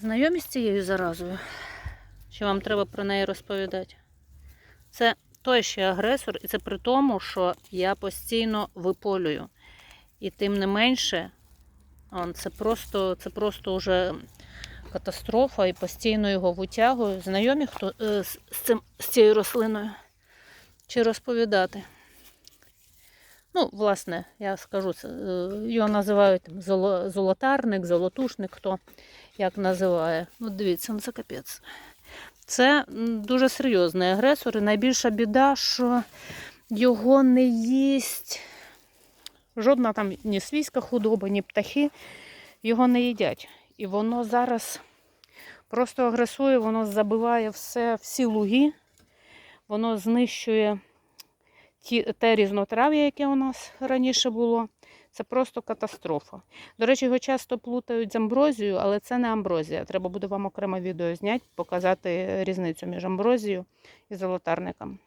Знайомі з цією заразою? Чи вам треба про неї розповідати? Це той ще агресор, і це при тому, що я постійно виполюю. І тим не менше, це просто, це просто вже катастрофа, і постійно його витягую. Знайомі хто е, з, цим, з цією рослиною? Чи розповідати? Ну, власне, я скажу, е, його називають там, золотарник, золотушник, хто як називає. Ну, дивіться, ну це капець. Це дуже серйозний агресор. І найбільша біда, що його не їсть жодна там ні свійська худоба, ні птахи його не їдять. І воно зараз просто агресує, воно забиває все, всі луги, воно знищує ті, те різнотрав'я, яке у нас раніше було. Це просто катастрофа. До речі, його часто плутають з амброзією, але це не амброзія. Треба буде вам окреме відео зняти, показати різницю між амброзією і золотарником.